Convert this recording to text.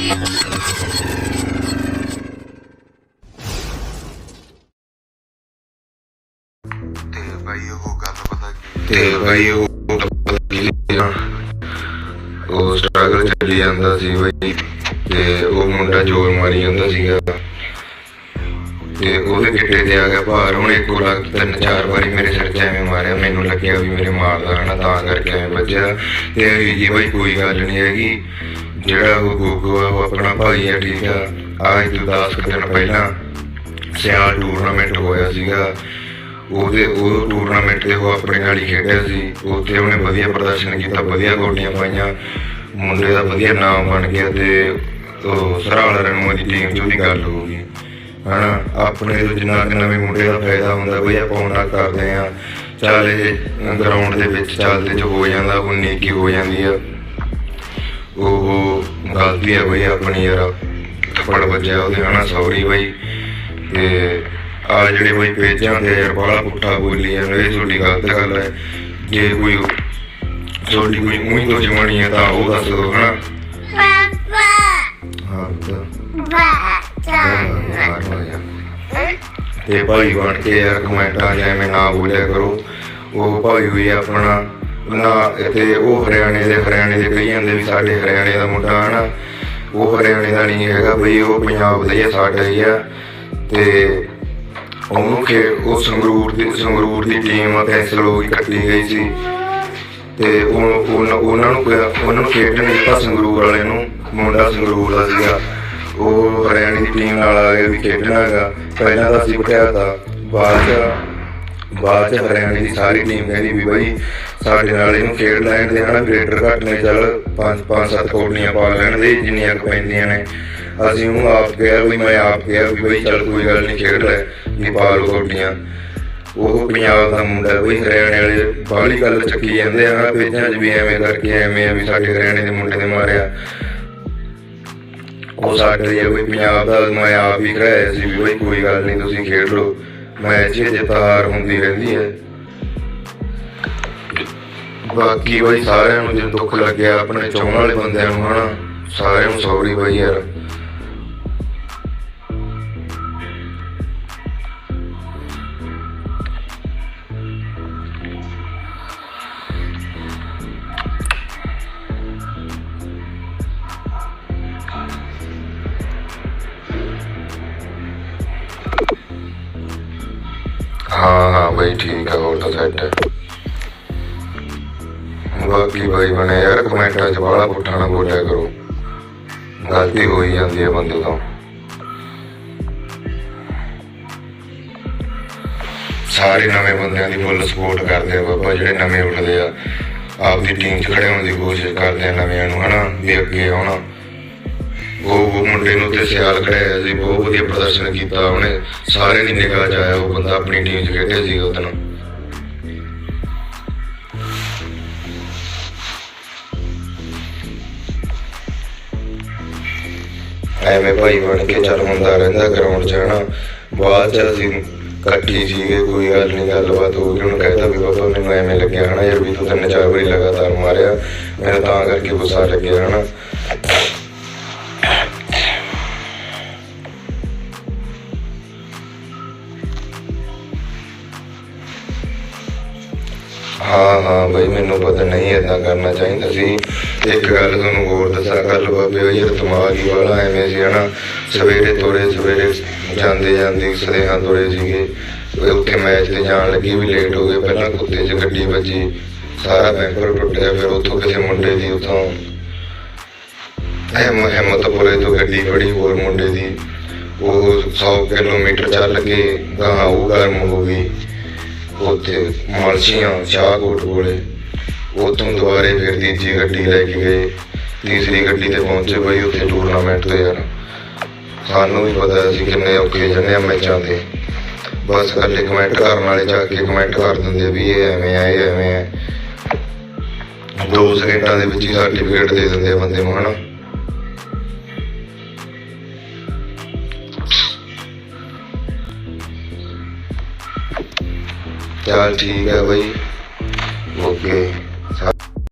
ਤੇ ਭਾਈ ਉਹ ਗੱਲ ਪਤਾ ਕੀ ਤੇ ਭਾਈ ਉਹ ਪਤਾ ਕੀ ਉਹ ਸਟਰਗਲ ਚੱਲੀ ਜਾਂਦਾ ਸੀ ਭਾਈ ਤੇ ਉਹ ਮੁੰਡਾ ਜੋਰ ਮਾਰੀ ਜਾਂਦਾ ਸੀਗਾ। ਤੇ ਉਹਦੇ ਗਿੱਟੇ ਤੇ ਆ ਗਿਆ ਭਾਰ। ਉਹਨੇ ਇੱਕੋ ਤਿੰਨ ਚਾਰ ਵਾਰੀ ਮੇਰੇ ਸਿਰ 'ਚ ਐਵੇਂ ਮਾਰਿਆ। ਮੈਨੂੰ ਲੱਗਿਆ ਵੀ ਮੇਰੇ ਮਾਰਦਾ ਹਨਾ, ਤਾਂ ਕਰਕੇ ਐਵੇਂ ਵੱਜਿਆ। ਤੇ ਜੀ ਭਾਈ ਕੋਈ ਗੱਲ ਨਹੀਂ ਹੈਗੀ। ਜਿਹੜਾ ਉਹ ਗੋਗੋ ਆ, ਉਹ ਆਪਣਾ ਭਾਈ ਆ, ਠੀਕ ਆ। ਅੱਜ ਤੋਂ 10 ਦਿਨ ਪਹਿਲਾਂ ਸਿਆਲ ਟੂਰਨਾਮੈਂਟ ਹੋਇਆ ਸੀਗਾ। ਉਹਦੇ ਉਹ ਟੂਰਨਾਮੈਂਟ ਤੇ ਉਹ ਆਪਣੇ ਨਾਲ ਹੀ ਖੇਡਿਆ ਸੀ। ਉੱਥੇ ਉਹਨੇ ਵਧੀਆ ਪ੍ਰਦਰਸ਼ਨ ਕੀਤਾ, ਵਧੀਆ ਗੋਲੀਆਂ ਪਾਈਆਂ। ਮੁੰਡੇ ਦਾ ਵਧੀਆ ਨਾਮ ਬਣ ਗਿਆ ਤੇ ਉਹ ਸਰਾਲ ਰਣਮੋ ਦੀ ਟੀਮ 'ਚ ਉਹਦੀ ਗੱਲ ਹੋ ਗਈ। ਹਨਾ, ਆਪਣੇ ਤੋਂ ਜਿੰਨਾ ਕੁ ਨਵੇਂ ਮੁੰਡੇ ਦਾ ਫਾਇਦਾ ਹੁੰਦਾ, ਬਈ ਆਪਾਂ ਉਹਨਾਂ ਕਰਦੇ ਆ ਚੱਲ ਇਹ ਗਰਾਊਂਡ ਦੇ ਵਿੱਚ ਚੱਲਦੇ ਚ ਹੋ ਜਾਂਦਾ ਉਹ ਨੇਕੀ ਹੋ ਜਾਂਦੀ ਆ। ਉਹ ਗਲਤੀ ਆ ਬਈ ਆਪਣੀ ਯਾਰ। ਥੱਪੜ ਵੱਜਿਆ ਉਹਦੇ ਹਨਾ ਸੌਰੀ ਬਈ। ਤੇ ਆ ਜਿਹੜੇ ਬਈ ਪੇਜਾਂ ਦੇ ਯਾਰ ਬਾਲਾ ਪੁੱਠਾ ਬੋਲੀ ਆ ਇਹ ਤੁਹਾਡੀ ਗਲਤ ਗੱਲ ਹੈ। ਜੇ ਕੋਈ ਤੁਹਾਡੀ ਕੋਈ ਮੂੰਹ ਤੋਂ ਜਮਣੀ ਹੈ ਤਾਂ ਉਹ ਦੱਸ ਦਿਓ ਹਨਾ। ਹਾਂ ਤਾਂ ਤੇ ਭਾਈ ਬਣ ਕੇ ਯਾਰ ਕਮੈਂਟਾਂ ਐਵੇਂ ਨਾ ਬੋਲਿਆ ਕਰੋ। ਉਹ ਭਾਈ ਹੋਈ ਆਪਣਾ ਨਾ ਤੇ ਉਹ ਹਰਿਆਣੇ ਦੇ ਹਰਿਆਣੇ ਦੇ ਕਹੀ ਜਾਂਦੇ ਵੀ ਸਾਡੇ ਹਰਿਆਣੇ ਦਾ ਮੁੰਡਾ ਹਨਾ ਉਹ ਹਰਿਆਣੇ ਦਾ ਨਹੀਂ ਹੈਗਾ ਬਈ, ਉਹ ਪੰਜਾਬ ਦਾ ਹੀ ਹੈ, ਸਾਡਾ ਹੀ ਆ ਤੇ ਉਹਨੂੰ ਕਿ ਉਹ ਸੰਗਰੂਰ ਦੀ ਸੰਗਰੂਰ ਦੀ ਟੀਮ ਕੈਂਸਲ ਹੋ ਗਈ ਕੱਟੀ ਗਈ ਸੀ। ਤੇ ਉਹ ਉਹਨਾਂ ਉਹਨਾਂ ਨੂੰ ਉਹਨਾਂ ਨੂੰ ਖੇਡਣ ਦਿੱਤਾ ਸੰਗਰੂਰ ਵਾਲੇ ਨੂੰ, ਮੁੰਡਾ ਸੰਗਰੂਰ ਦਾ ਸੀਗਾ। ਉਹ ਹਰਿਆਣੇ ਦੀ ਟੀਮ ਨਾਲ ਆ ਗਿਆ ਵੀ ਖੇਡਣਾ ਹੈਗਾ। ਪਹਿਲਾਂ ਤਾਂ ਅਸੀਂ ਬਿਠਾਇਆ ਤਾਂ, ਬਾਅਦ ਬਾਅਦ ਚ ਹਰਿਆਣੇ ਦੀ ਸਾਰੀ ਟੀਮ ਕਹਿੰਦੀ ਵੀ ਬਾਈ ਸਾਡੇ ਨਾਲ ਇਹਨੂੰ ਖੇਡ ਲੈਣ ਦੇ ਹਨਾ ਗ੍ਰੇਟਰ ਘੱਟ ਨੇ, ਚੱਲ ਪੰਜ ਪੰਜ ਸੱਤ ਕੋਟੀਆਂ ਪਾ ਲੈਣ ਦੇ, ਜਿੰਨੀਆਂ ਕੁ ਪੈਂਦੀਆਂ ਨੇ। ਅਸੀਂ ਉਹਨੂੰ ਆਪ ਕਿਹਾ ਵੀ ਮੈਂ ਆਪ ਕਿਹਾ ਵੀ ਬਾਈ ਚੱਲ ਕੋਈ ਗੱਲ ਨਹੀਂ ਖੇਡ ਲੈ, ਵੀ ਪਾ ਲਓ ਕੋਟੀਆਂ। ਉਹ ਪੰਜਾਬ ਦਾ ਮੁੰਡਾ ਕੋਈ ਹਰਿਆਣੇ ਵਾਲੇ ਬਾਹਲੀ ਗੱਲ ਚੱਕੀ ਜਾਂਦੇ ਆ ਪੇਜਾਂ 'ਚ ਵੀ ਐਵੇਂ ਕਰਕੇ, ਐਵੇਂ ਵੀ ਸਾਡੇ ਹਰਿਆਣੇ ਦੇ ਮੁੰਡੇ ਨੇ ਮਾਰਿਆ। ਉਹ ਸਾਡੇ ਜੇ ਕੋਈ ਪੰਜਾਬ ਦਾ ਮੈਂ ਆਪ ਹੀ ਕਰਾਇਆ ਸੀ ਵੀ ਕੋਈ ਗੱਲ ਨਹੀਂ ਤੁਸੀਂ ਖੇਡ ਲਓ। ਮੈਚ ਜੇ ਜਿਤਾਰ ਹੁੰਦੀ ਰਹਿੰਦੀ ਹੈ ਬਾਕੀ ਬਈ ਸਾਰਿਆਂ ਨੂੰ ਜੇ ਦੁੱਖ ਲੱਗਿਆ, ਆਪਣੇ ਚਾਹਣ ਵਾਲੇ ਬੰਦਿਆਂ ਨੂੰ ਹਨਾ, ਸਾਰਿਆਂ ਨੂੰ ਸੌਰੀ ਬਈ ਯਾਰ। ਹਾਂ ਹਾਂ, ਬਈ ਠੀਕ ਆ, ਹੋਰ ਤਾਂ ਸੈੱਟ ਹੈ ਬਾਕੀ ਬਈ ਬਣੇ ਯਾਰ, ਕਮੈਂਟਾਂ 'ਚ ਬਾਹਲਾ ਪੁੱਠਾ ਨਾ ਬੋਲਿਆ ਕਰੋ। ਗਲਤੀ ਹੋਈ ਜਾਂਦੀ ਹੈ ਬੰਦੇ ਤੋਂ। ਸਾਰੇ ਨਵੇਂ ਬੰਦਿਆਂ ਦੀ ਫੁੱਲ ਸਪੋਰਟ ਕਰਦੇ ਆ ਬਾਬਾ, ਜਿਹੜੇ ਨਵੇਂ ਉੱਠਦੇ ਆ। ਆਪਦੀ ਟੀਮ 'ਚ ਖੜੇ ਹੋਣ ਦੀ ਕੋਸ਼ਿਸ਼ ਕਰਦੇ ਆ ਨਵਿਆਂ ਨੂੰ, ਹਨਾ, ਵੀ ਅੱਗੇ ਆਉਣਾ। ਉਹ ਮੁੰਡੇ ਨੂੰ ਤੇ ਸਿਆਲ ਖੜਿਆ ਸੀ, ਬਹੁਤ ਵਧੀਆ ਪ੍ਰਦਰਸ਼ਨ ਕੀਤਾ ਉਹਨੇ। ਸਾਰੇ ਦੀ ਨਿਗਾਹ 'ਚ ਆਇਆ ਉਹ ਬੰਦਾ ਆਪਣੀ ਟੀਮ 'ਚ ਖੇਡਿਆ ਸੀ ਉਹ ਦਿਨ। ਐਵੇਂ ਭਾਈ ਬਣ ਕੇ ਚੱਲ ਹੁੰਦਾ ਰਹਿੰਦਾ ਗਰਾਊਂਡ 'ਚ ਹਨਾ। ਬਾਅਦ 'ਚ ਅਸੀਂ ਇਕੱਠੀ ਸੀਗੇ, ਕੋਈ ਗੱਲ ਨਹੀਂ ਗੱਲਬਾਤ ਹੋ ਗਈ। ਉਹਨੂੰ ਕਹਿੰਦਾ ਵੀ ਬਾਬਾ, ਮੈਨੂੰ ਐਵੇਂ ਲੱਗਿਆ ਹਨਾ ਯਾਰ ਵੀ ਤੂੰ ਤਿੰਨ ਚਾਰ ਵਾਰੀ ਲਗਾਤਾਰ ਮਾਰਿਆ। ਮੈਨੂੰ ਤਾਂ ਕਰਕੇ ਗੁੱਸਾ ਲੱਗਿਆ ਹਨਾ। ਹਾਂ ਹਾਂ, ਬਈ ਮੈਨੂੰ ਪਤਾ ਨਹੀਂ ਏਦਾਂ ਕਰਨਾ ਚਾਹੀਦਾ ਸੀ। ਇੱਕ ਗੱਲ ਤੁਹਾਨੂੰ ਹੋਰ ਦੱਸਾਂ ਕੱਲ ਬਾਬੇ ਉਹ ਯਾਰ ਦਿਮਾਗ ਹੀ ਵਾਲਾ ਐਵੇਂ ਸੀ, ਹਨਾ? ਸਵੇਰੇ ਤੋਰੇ, ਸਵੇਰੇ ਜਾਂਦੇ ਜਾਂਦੇ ਸਦੇਹਾਂ ਤੋਰੇ ਸੀਗੇ। ਉੱਥੇ ਮੈਚ ਤੇ ਜਾਣ ਲੱਗੀ, ਵੀ ਲੇਟ ਹੋ ਗਏ, ਪਹਿਲਾਂ ਕੁੱਤੇ 'ਚ ਗੱਡੀ ਵੱਜੀ। ਸਾਰਾ ਬੈਂਕਰ ਟੁੱਟਿਆ ਫਿਰ ਉੱਥੋਂ ਕਿਸੇ ਮੁੰਡੇ ਦੀ, ਉੱਥੋਂ। ਐਮ ਹਿੰਮਤਪੁਰੇ ਤੋਂ ਗੱਡੀ ਫੜੀ ਹੋਰ ਮੁੰਡੇ ਦੀ। ਉਹ 100 ਕਿਲੋਮੀਟਰ ਚੱਲ ਕੇ ਗਾਂ ਉਹ ਗਰਮ ਹੋ ਗਈ। ਉੱਥੇ ਮਾਲਸ਼ੀਆਂ ਸ਼ਾਹਕੋਟ ਕੋਲੇ। ਉੱਥੋਂ ਦੁਬਾਰੇ ਫਿਰ ਤੀਜੀ ਗੱਡੀ ਲੈ ਕੇ ਗਏ। ਤੀਸਰੀ ਗੱਡੀ ਤੇ ਪਹੁੰਚੇ ਬਈ, ਉੱਥੇ ਟੂਰਨਾਮੈਂਟ ਤੇ ਯਾਰ ਸਾਨੂੰ ਵੀ ਪਤਾ ਸੀ ਕਿੰਨੇ ਔਖੇ ਜੰਨੇ ਆ ਮੈਚਾਂ ਦੇ। ਬਸ ਕੱਲੇ ਕਮੈਂਟ ਕਰਨ ਵਾਲੇ ਜਾ ਕੇ ਕਮੈਂਟ ਕਰ ਦਿੰਦੇ ਵੀ ਇਹ ਐਵੇਂ ਆ, ਇਹ ਐਵੇਂ ਆ। ਦੋ ਸਕਿੰਟਾਂ ਦੇ ਵਿੱਚ ਹੀ ਸਰਟੀਫਿਕੇਟ ਦੇ ਦਿੰਦੇ ਆ ਬੰਦੇ ਨੂੰ, ਹਨਾ। ਚੱਲ ਠੀਕ ਹੈ ਬਈ। ਓਕੇ।